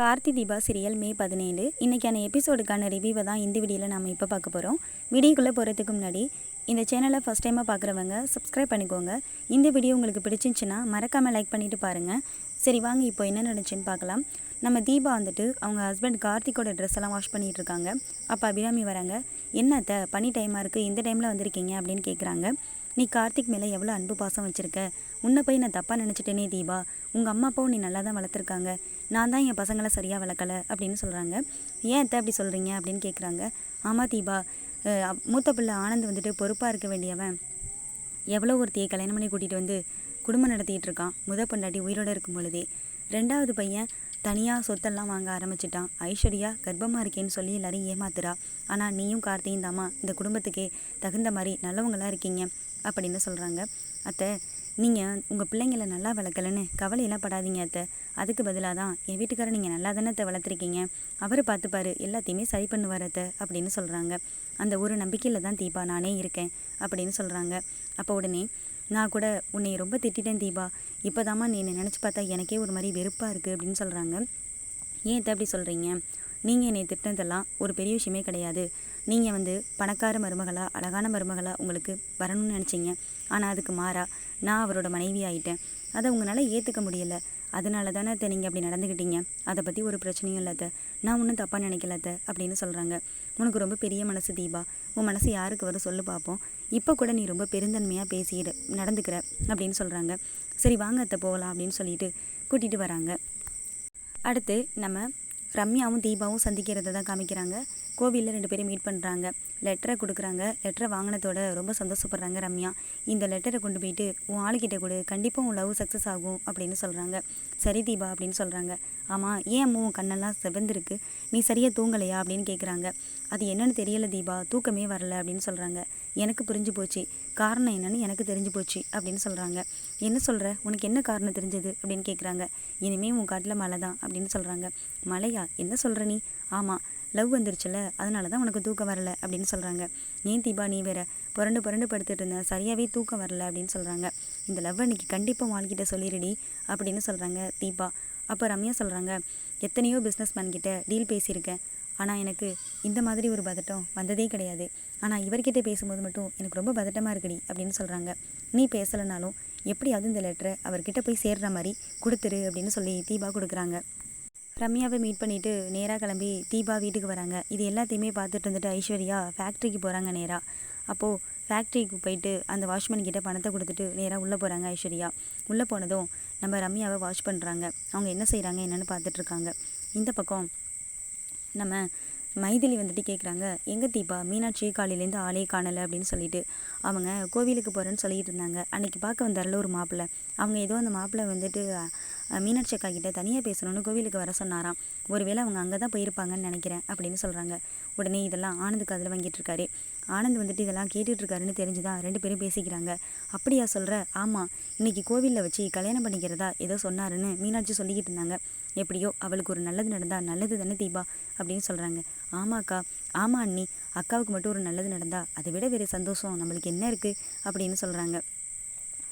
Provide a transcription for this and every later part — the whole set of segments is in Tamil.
கார்த்தி தீபா சீரியல் மே பதினேழு. இன்றைக்கான எபிசோடுக்கான ரிவ்யூவை தான் இந்த வீடியோவில் நம்ம இப்போ பார்க்க போகிறோம் வீடியோக்குள்ளே போகிறதுக்கு முன்னாடி இந்த சேனலை ஃபஸ்ட் டைமாக பார்க்குறவங்க சப்ஸ்கிரைப் பண்ணிக்கோங்க. இந்த வீடியோ உங்களுக்கு பிடிச்சிருந்துச்சின்னா மறக்காமல் லைக் பண்ணிவிட்டு பாருங்கள் சரி வாங்க இப்போ என்ன நடந்துச்சுன்னு பார்க்கலாம். நம்ம தீபா வந்துட்டு அவங்க ஹஸ்பண்ட் கார்த்திக்கோட ட்ரெஸ் எல்லாம் வாஷ் பண்ணிகிட்டு இருக்காங்க அப்போ அபிராமி வராங்க. என்னத்த பனி டைமாக இருக்குது இந்த டைமில் வந்திருக்கீங்க? அப்படின்னு கேட்குறாங்க நீ கார்த்திக் மேலே எவ்வளோ அன்பு பாசம் வச்சுருக்க? உன்னை போய் நான் தப்பாக நினச்சிட்டேனே தீபா. உங்கள் அம்மா அப்பாவும் நீ நல்லா தான் வளர்த்துருக்காங்க. நான் தான் என் பசங்களை சரியாக வளர்க்கலை அப்படின்னு சொல்கிறாங்க ஏன் எத்த அப்படி சொல்கிறீங்க அப்படின்னு கேட்குறாங்க ஆமாம் தீபா. அப்- மூத்த பிள்ளை ஆனந்த் வந்துட்டு பொறுப்பாக இருக்க வேண்டியவன். எவ்வளோ ஒருத்தையை கல்யாணம் பண்ணி கூட்டிகிட்டு வந்து குடும்பம் நடத்திட்டு இருக்கான். முத பொண்டாட்டி உயிரோடு இருக்கும் பொழுதே. ரெண்டாவது பையன் தனியாக சொத்தெல்லாம் வாங்க ஆரம்பிச்சிட்டான். ஐஸ்வர்யா கர்ப்பமாக இருக்கேன்னு சொல்லி எல்லாரையும் ஏமாத்துறா. ஆனால் நீயும் கார்த்தியும் தாமா இந்த குடும்பத்துக்கே தகுந்த மாதிரி நல்லவங்களாக இருக்கீங்க. அப்படின்னு சொல்கிறாங்க அத்தை நீங்கள் உங்கள் பிள்ளைங்கள நல்லா வளர்க்கலன்னு கவலையெல்லாம் படாதீங்க அத்தை. அதுக்கு பதிலாக தான் என் வீட்டுக்காரர் நீங்கள் நல்லா தானே அத்தை வளர்த்துருக்கீங்க. அவர் பார்த்துப்பாரு எல்லாத்தையுமே சரி பண்ணுவார் அத்தை அப்படின்னு சொல்கிறாங்க அந்த ஒரு நம்பிக்கையில் தான் தீபா நானே இருக்கேன் அப்படின்னு சொல்கிறாங்க அப்போ உடனே நான் கூட உன்னை ரொம்ப திட்டிட்டேன் தீபா. இப்போதாம்மா நீ என்னை நினச்சி பார்த்தா எனக்கே ஒரு மாதிரி வெறுப்பாக இருக்குது அப்படின்னு சொல்கிறாங்க ஏன் இதை அப்படி சொல்கிறீங்க நீங்கள் என்னை திட்டினதெல்லாம் ஒரு பெரிய விஷயமே கிடையாது. நீங்கள் வந்து பணக்கார மருமகளாக அழகான மருமகளாக உங்களுக்கு வரணும்னு நினச்சிங்க. ஆனால் அதுக்கு மாறா நான் அவரோட மனைவி ஆகிட்டேன் அதை உங்களால் ஏற்றுக்க முடியல. அதனால தானே அத்தை நீங்கள் அப்படி நடந்துக்கிட்டீங்க அதை பற்றி ஒரு பிரச்சனையும் இல்லை நான் ஒன்றும் தப்பாக நினைக்கல அத்தை அப்படின்னு சொல்கிறாங்க உனக்கு ரொம்ப பெரிய மனசு தீபா. உன் மனசு யாருக்கு வரும் சொல்லு பார்ப்போம் இப்போ கூட நீ ரொம்ப பெருந்தன்மையாக பேசிடு நடந்துக்கிற அப்படின்னு சொல்கிறாங்க சரி வாங்க அத்தை போகலாம் அப்படின்னு சொல்லிட்டு கூட்டிகிட்டு வராங்க. அடுத்து நம்ம ரம்யாவும் தீபாவும் சந்திக்கிறத தான் காமிக்கிறாங்க. கோவிலில் ரெண்டு பேரும் மீட் பண்ணுறாங்க லெட்டரை கொடுக்குறாங்க. லெட்டரை வாங்கினதோட ரொம்ப சந்தோஷப்படுறாங்க ரம்யா. இந்த லெட்டரை கொண்டு போயிட்டு உன் ஆளுக்கிட்ட கொடு. கண்டிப்பாக உன் லவ் சக்ஸஸ் ஆகும் அப்படின்னு சொல்கிறாங்க சரி தீபா அப்படின்னு சொல்கிறாங்க ஆமாம் ஏன் அம்மா உன் கண்ணெல்லாம் செவந்திருக்கு? நீ சரியாக தூங்கலையா? அப்படின்னு கேட்குறாங்க அது என்னன்னு தெரியலை தீபா. தூக்கமே வரல அப்படின்னு சொல்கிறாங்க எனக்கு புரிஞ்சு போச்சு. காரணம் என்னன்னு எனக்கு தெரிஞ்சு போச்சு அப்படின்னு சொல்கிறாங்க என்ன சொல்கிற உனக்கு என்ன காரணம் தெரிஞ்சது? அப்படின்னு கேட்குறாங்க இனிமேல் உன் காட்டில் மழை தான் அப்படின்னு சொல்கிறாங்க மழையா? என்ன சொல்கிற நீ? ஆமாம் லவ் வந்துருச்சுல. அதனால தான் உனக்கு தூக்கம் வரல அப்படின்னு சொல்கிறாங்க நீ தீபா நீ வேற புரண்டு புரண்டு படுத்துட்டு இருந்த. சரியாகவே தூக்கம் வரல அப்படின்னு சொல்கிறாங்க இந்த லவ் அன்னைக்கு கண்டிப்பாக வாழ்கிட்ட சொல்லிடுடி அப்படின்னு சொல்கிறாங்க தீபா. அப்போ ரம்யா சொல்கிறாங்க எத்தனையோ பிஸ்னஸ் மேன்கிட்ட டீல் பேசியிருக்கேன். ஆனால் எனக்கு இந்த மாதிரி ஒரு பதட்டம் வந்ததே கிடையாது. ஆனால் இவர்கிட்ட பேசும்போது மட்டும் எனக்கு ரொம்ப பதட்டமாக இருக்குடி அப்படின்னு சொல்கிறாங்க நீ பேசலைனாலும் எப்படியாவது இந்த லெட்டரை அவர்கிட்ட போய் சேர்ற மாதிரி கொடுத்துரு அப்படின்னு சொல்லி தீபா கொடுக்குறாங்க. ரம்யாவை மீட் பண்ணிவிட்டு நேராக கிளம்பி தீபா வீட்டுக்கு வராங்க. இது எல்லாத்தையுமே பார்த்துட்டு இருந்துட்டு ஐஸ்வர்யா ஃபேக்ட்ரிக்கு போகிறாங்க நேராக அப்போது ஃபேக்ட்ரிக்கு போயிட்டு அந்த வாட்ச்மேன் கிட்ட பணத்தை கொடுத்துட்டு நேராக உள்ளே போகிறாங்க ஐஸ்வர்யா. உள்ளே போனதும் நம்ம ரம்யாவை வாட்ச் பண்ணுறாங்க அவங்க என்ன செய்கிறாங்க என்னென்னு பார்த்துட்ருக்காங்க இந்த பக்கம் நம்ம மைதிலி வந்துட்டு கேட்குறாங்க எங்கே தீபா? மீனாட்சி காலையிலேருந்து ஆளே காணலை அப்படின்னு சொல்லிட்டு அவங்க கோவிலுக்கு போகிறேன்னு சொல்லிட்டு இருந்தாங்க. அன்றைக்கி பார்க்க வந்தாரில் ஒரு மாப்பிள்ளை. அவங்க ஏதோ அந்த மாப்பிள்ளை வந்துட்டு மீனாட்சி அக்கா கிட்டே தனியாக பேசணும்னு கோவிலுக்கு வர சொன்னாராம். ஒருவேளை அவங்க அங்கே தான் போயிருப்பாங்கன்னு நினைக்கிறேன் அப்படின்னு சொல்கிறாங்க உடனே இதெல்லாம் ஆனந்துக்கு அதில் வாங்கிட்டு இருக்காரு. ஆனந்த் வந்துட்டு இதெல்லாம் கேட்டுட்ருக்காருன்னு தெரிஞ்சுதான் ரெண்டு பேரும் பேசிக்கிறாங்க. அப்படியா சொல்கிற ஆமாம் இன்றைக்கி கோவிலில் வச்சு கல்யாணம் பண்ணிக்கிறதா? ஏதோ சொன்னாருன்னு மீனாட்சி சொல்லிக்கிட்டு இருந்தாங்க. எப்படியோ? அவளுக்கு ஒரு நல்லது நடந்தா நல்லது தானே தீபா? அப்படின்னு சொல்கிறாங்க ஆமாக்கா ஆமாம் அண்ணி. அக்காவுக்கு மட்டும் ஒரு நல்லது நடந்தா அதை விட வேறு சந்தோஷம். நம்மளுக்கு என்ன இருக்குது அப்படின்னு சொல்கிறாங்க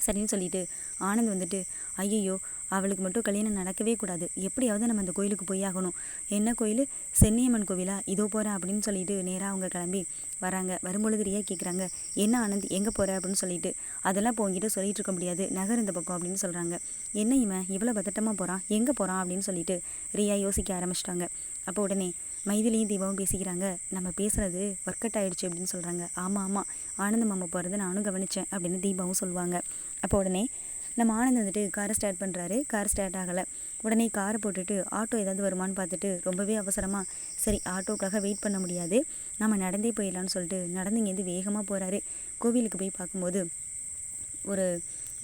சரின்னு சொல்லிட்டு ஆனந்த் வந்துட்டு ஐயையோ அவளுக்கு மட்டும் கல்யாணம் நடக்கவே கூடாது. எப்படியாவது நம்ம அந்த கோயிலுக்கு போய் ஆகணும். என்ன கோயில்? சென்னியம்மன் கோவிலா? இதோ போகிறேன் அப்படின்னு சொல்லிட்டு நேராக அவங்க கிளம்பி வராங்க. வரும்பொழுது ரியா கேட்குறாங்க என்ன ஆனந்த்? எங்கே போகிற அப்படின்னு சொல்லிட்டு. அதெல்லாம் இப்போ உங்ககிட்ட சொல்லிட்டு இருக்க முடியாது. நகர் இந்த பக்கம் அப்படின்னு சொல்கிறாங்க என்ன இவன்? இவ்வளோ பதட்டமாக போகிறான் எங்கே போகிறான் அப்படின்னு சொல்லிட்டு ரியா யோசிக்க ஆரம்பிச்சிட்டாங்க. அப்போ உடனே மைதிலையும் தீபாவும் பேசிக்கிறாங்க நம்ம பேசுகிறது ஒர்க் அவுட் ஆகிடுச்சு அப்படின்னு சொல்கிறாங்க ஆமாம் ஆமாம் ஆனந்த மாமா போகிறத நானும் கவனித்தேன் அப்படின்னு தீபாவும் சொல்லுவாங்க. அப்போ உடனே நம்ம ஆனந்த் வந்துட்டு காரை ஸ்டார்ட் பண்ணுறாரு கார் ஸ்டார்ட் ஆகலை. உடனே காரை போட்டுட்டு ஆட்டோ ஏதாவது வருமான்னு பார்த்துட்டு ரொம்பவே அவசரமாக சரி ஆட்டோக்காக வெயிட் பண்ண முடியாது. நம்ம நடந்தே போயிடலான்னு சொல்லிட்டு நடந்து இங்கேருந்து வேகமாக போகிறாரு கோவிலுக்கு போய் பார்க்கும்போது ஒரு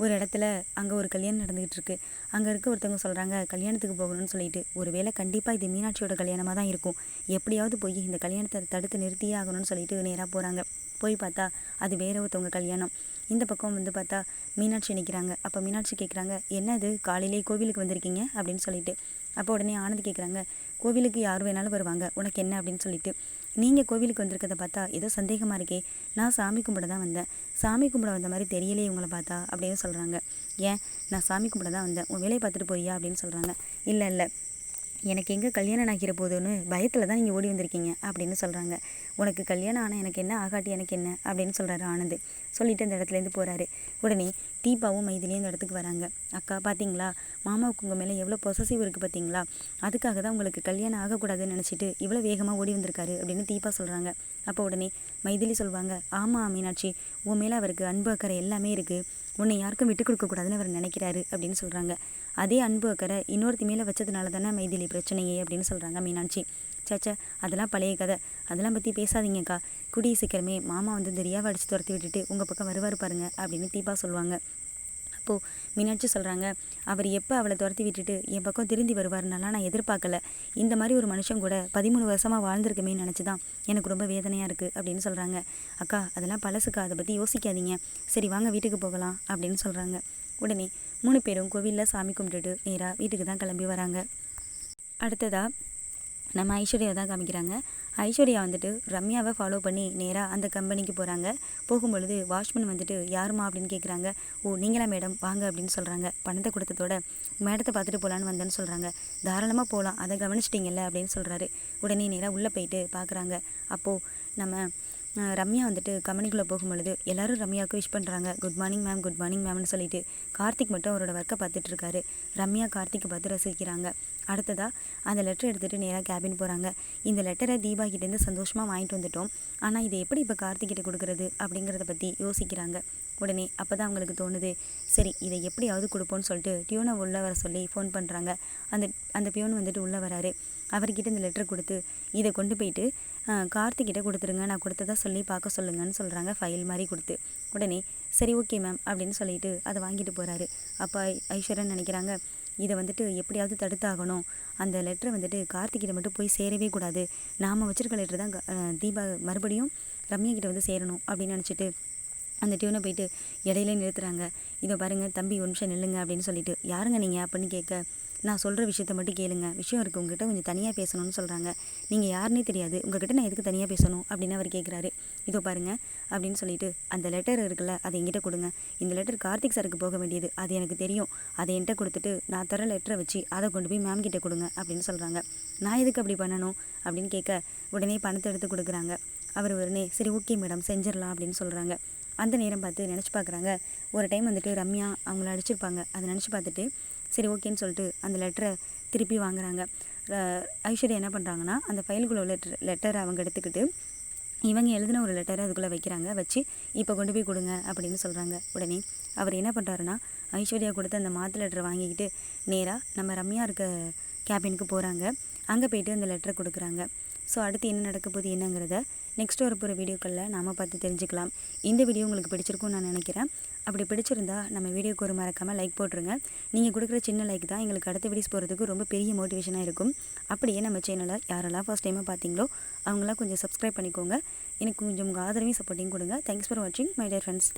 ஒரு இடத்துல அங்கே ஒரு கல்யாணம் நடந்துகிட்டு இருக்கு. அங்கே இருக்க ஒருத்தவங்க சொல்கிறாங்க கல்யாணத்துக்கு போகணும்னு சொல்லிட்டு. ஒருவேளை கண்டிப்பாக இது மீனாட்சியோட கல்யாணமாக தான் இருக்கும். எப்படியாவது போய் இந்த கல்யாணத்தை தடுத்து நிறுத்தியே ஆகணும்னு சொல்லிட்டு நேராக போகிறாங்க போய் பார்த்தா அது வேற ஒருத்தவங்க கல்யாணம். இந்த பக்கம் வந்து பார்த்தா மீனாட்சி நிற்கிறாங்க அப்போ மீனாட்சி கேட்குறாங்க என்னது காலையிலே கோவிலுக்கு வந்திருக்கீங்க? அப்படின்னு சொல்லிட்டு. அப்போ உடனே ஆனந்த் கேட்குறாங்க கோவிலுக்கு யார் வேணாலும் வருவாங்க உனக்கு என்ன? அப்படின்னு சொல்லிட்டு. நீங்கள் கோவிலுக்கு வந்திருக்கதை பார்த்தா ஏதோ சந்தேகமாக இருக்கே. நான் சாமி கும்பிட தான் வந்தேன். சாமி கும்பிட வந்த மாதிரி தெரியலையே உங்களை பார்த்தா அப்படின்னு சொல்கிறாங்க ஏன்? நான் சாமி கும்பிட தான் வந்தேன். உன் வேலையை பார்த்துட்டு போறியா? அப்படின்னு சொல்கிறாங்க இல்லை இல்லை. எனக்கு எங்கே கல்யாணம் ஆகிற போதுன்னு பயத்தில் தான் நீங்கள் ஓடி வந்திருக்கீங்க அப்படின்னு சொல்கிறாங்க உனக்கு கல்யாணம் ஆனால் எனக்கு என்ன ஆகாட்டி எனக்கு என்ன? அப்படின்னு சொல்கிறாரு ஆனந்த். சொல்லிட்டு அந்த இடத்துலேருந்து போகிறாரு உடனே தீபாவும் மைதிலியும் இந்த இடத்துக்கு வராங்க. அக்கா பார்த்தீங்களா மாமாவுக்கு உங்கள் மேலே எவ்வளோ பொசசிவ் இருக்குது பார்த்தீங்களா அதுக்காக தான் உங்களுக்கு கல்யாணம் ஆகக்கூடாதுன்னு நினச்சிட்டு இவ்வளோ வேகமாக ஓடி வந்திருக்காரு அப்படின்னு தீபா சொல்கிறாங்க அப்போ உடனே மைதிலி சொல்லுவாங்க ஆமாம் மீனாட்சி. உன் மேலே அவருக்கு அன்பு அக்கறை எல்லாமே இருக்குது உன்னை யாருக்கும் விட்டு கொடுக்கக்கூடாதுன்னு அவர் நினைக்கிறாரு அப்படின்னு சொல்கிறாங்க அதே அன்பு அக்கறை இன்னொருத்தி மேலே வச்சதுனால தானே மைதிலி பிரச்சனையே அப்படின்னு சொல்கிறாங்க மீனாட்சி. சச்சா அதெல்லாம் பழைய கதை. அதெல்லாம் பற்றி பேசாதீங்கக்கா குடிய சீக்கிரமே மாமா வந்து தெரியாவை அடித்து துரத்தி விட்டுட்டு உங்கள் பக்கம் வருவார் பாருங்க அப்படின்னு தீபா சொல்லுவாங்க. அப்போது மீனாட்சி சொல்கிறாங்க அவர் எப்போ அவளை துரத்தி விட்டுட்டு என் பக்கம் திரும்பி வருவார்னாலாம் நான் எதிர்பார்க்கல. இந்த மாதிரி ஒரு மனுஷன் கூட பதிமூணு வருஷமாக வாழ்ந்திருக்குமே நினச்சி தான் எனக்கு ரொம்ப வேதனையாக இருக்குது அப்படின்னு சொல்கிறாங்க அக்கா அதெல்லாம் பழசுக்கா அதை பற்றி யோசிக்காதீங்க. சரி வாங்க வீட்டுக்கு போகலாம் அப்படின்னு சொல்கிறாங்க உடனே மூணு பேரும் கோவிலில் சாமி கும்பிட்டுட்டு நேராக வீட்டுக்கு தான் கிளம்பி வராங்க. அடுத்ததாக நம்ம ஐஸ்வர்யா தான் காமிக்கிறாங்க. ஐஸ்வர்யா வந்துட்டு ரம்யாவை ஃபாலோ பண்ணி நேராக அந்த கம்பெனிக்கு போகிறாங்க போகும்பொழுது வாட்ச்மேன் வந்துட்டு யாருமா அப்படின்னு கேட்குறாங்க ஓ நீங்களா மேடம்? வாங்க அப்படின்னு சொல்கிறாங்க பணத்தை கொடுத்ததோட மேடத்தை பார்த்துட்டு போகலான்னு வந்தேன்னு சொல்கிறாங்க தாராளமாக போகலாம் அதை கவனிச்சிட்டிங்கல்ல? அப்படின்னு சொல்கிறாரு உடனே நேராக உள்ளே போயிட்டு பார்க்குறாங்க அப்போது நம்ம ரம்யா வந்துட்டு கம்பெனிக்குள்ளே போகும்பொழுது எல்லோரும் ரம்யாவுக்கு விஷ் பண்ணுறாங்க good morning ma'am good morning மேம்னு சொல்லிட்டு கார்த்திக் மட்டும் அவரோட ஒர்க்கை பார்த்துட்ருக்காரு ரம்யா கார்த்திக்கை பார்த்து ரசிக்கிறாங்க. அடுத்ததாக அந்த லெட்டர் எடுத்துகிட்டு நேராக கேபின் போகிறாங்க இந்த லெட்டரை தீபா கிட்டேருந்து சந்தோஷமாக வாங்கிட்டு வந்துட்டோம். ஆனால் இதை எப்படி இப்போ கார்த்திகிட்ட கொடுக்குறது அப்படிங்கிறத பற்றி யோசிக்கிறாங்க. உடனே அப்போ தான் அவங்களுக்கு தோணுது சரி இதை எப்படியாவது கொடுப்போன்னு சொல்லிட்டு டியூனை உள்ளே வர சொல்லி ஃபோன் பண்ணுறாங்க அந்த அந்த பியூன் வந்துட்டு உள்ளே வராரு. அவர்கிட்ட இந்த லெட்டர் கொடுத்து இதை கொண்டு போயிட்டு கார்த்திகிட்ட கொடுத்துருங்க. நான் கொடுத்ததா சொல்லி பார்க்க சொல்லுங்கன்னு சொல்கிறாங்க ஃபைல் மாதிரி கொடுத்து. உடனே சரி ஓகே மேம் அப்படின்னு சொல்லிட்டு அதை வாங்கிட்டு போகிறாரு அப்போ ஐஸ்வர்யன் நினைக்கிறாங்க இதை வந்துட்டு எப்படியாவது தடுத்தாகணும். அந்த லெட்டரை வந்துட்டு கார்த்திகிட்ட மட்டும் போய் சேரவே கூடாது. நாம் வச்சுருக்க லெட்டர் தான் தீபா மறுபடியும் ரம்யா கிட்ட வந்து சேரணும் அப்படின்னு நினச்சிட்டு அந்த டியூனை போயிட்டு இடையில நிறுத்துகிறாங்க இதை பாருங்கள் தம்பி ஒரு நிமிஷம் நில்லுங்க அப்படின்னு சொல்லிட்டு யாருங்க நீங்கள் அப்படின்னு கேட்க நான் சொல்கிற விஷயத்த மட்டும் கேளுங்க. விஷயம் இருக்குது உங்ககிட்ட கொஞ்சம் தனியாக பேசணும்னு சொல்கிறாங்க நீங்கள் யாருன்னே தெரியாது. உங்ககிட்ட நான் எதுக்கு தனியாக பேசணும்? அப்படின்னு அவர் கேட்குறாரு இதோ பாருங்கள் அப்படின்னு சொல்லிட்டு அந்த லெட்டர் இருக்குல்ல அதை என்கிட்ட கொடுங்க. இந்த லெட்டர் கார்த்திக் சாருக்கு போக வேண்டியது. அது எனக்கு தெரியும். அதை என்கிட்ட கொடுத்துட்டு நான் தர லெட்டரை வச்சு அதை கொண்டு போய் மேம் கிட்டே கொடுங்க அப்படின்னு சொல்கிறாங்க நான் எதுக்கு அப்படி பண்ணணும்? அப்படின்னு கேட்க உடனே பணத்தை எடுத்து கொடுக்குறாங்க. அவர் உடனே சரி ஓகே மேடம் செஞ்சிடலாம் அப்படின்னு சொல்கிறாங்க அந்த நேரம் பார்த்து நினச்சி பார்க்குறாங்க. ஒரு டைம் வந்துட்டு ரம்யா அவங்கள அடிச்சிருப்பாங்க. அதை நினச்சி பார்த்துட்டு சரி ஓகேன்னு சொல்லிட்டு அந்த லெட்டரை திருப்பி வாங்குறாங்க. ஐஸ்வர்யா என்ன பண்ணுறாங்கன்னா அந்த ஃபைலுக்குள்ள லெட்டர் லெட்டரை அவங்க எடுத்துக்கிட்டு இவங்க எழுதின ஒரு லெட்டரை அதுக்குள்ளே வைக்கிறாங்க. வச்சு இப்போ கொண்டு போய் கொடுங்க அப்படின்னு சொல்கிறாங்க உடனே அவர் என்ன பண்ணுறாருன்னா ஐஸ்வர்யா கொடுத்து அந்த மாற்று லெட்டரை வாங்கிக்கிட்டு நேராக நம்ம ரம்யா இருக்க கேபினுக்கு போகிறாங்க அங்கே போயிட்டு அந்த லெட்டரை கொடுக்குறாங்க. ஸோ அடுத்து என்ன நடக்க போகுது என்னங்கிறத நெக்ஸ்ட் வர போகிற வீடியோக்களில் நாம் பார்த்து தெரிஞ்சுக்கலாம். இந்த வீடியோ உங்களுக்கு பிடிச்சிருக்கும்னு நான் நினைக்கிறேன். அப்படி பிடிச்சிருந்தா நம்ம வீடியோக்கு ஒரு மறக்காமல் லைக் போட்டுருங்க. நீங்கள் கொடுக்குற சின்ன லைக் தான் எங்களுக்கு அடுத்த வீடியோஸ் போகிறதுக்கு ரொம்ப பெரிய மோட்டிவேஷனாக இருக்கும். அப்படியே நம்ம சேனலை யாரெல்லாம் ஃபஸ்ட் டைமாக பார்த்தீங்களோ அவங்களாம் கொஞ்சம் சப்ஸ்கிரைப் பண்ணிக்கோங்க. எனக்கு கொஞ்சம் உங்கள் ஆதரவையும் சப்போர்ட்டிங் கொடுங்க. தேங்க்ஸ் ஃபார் வாட்சிங் மை டியர் ஃப்ரெண்ட்ஸ்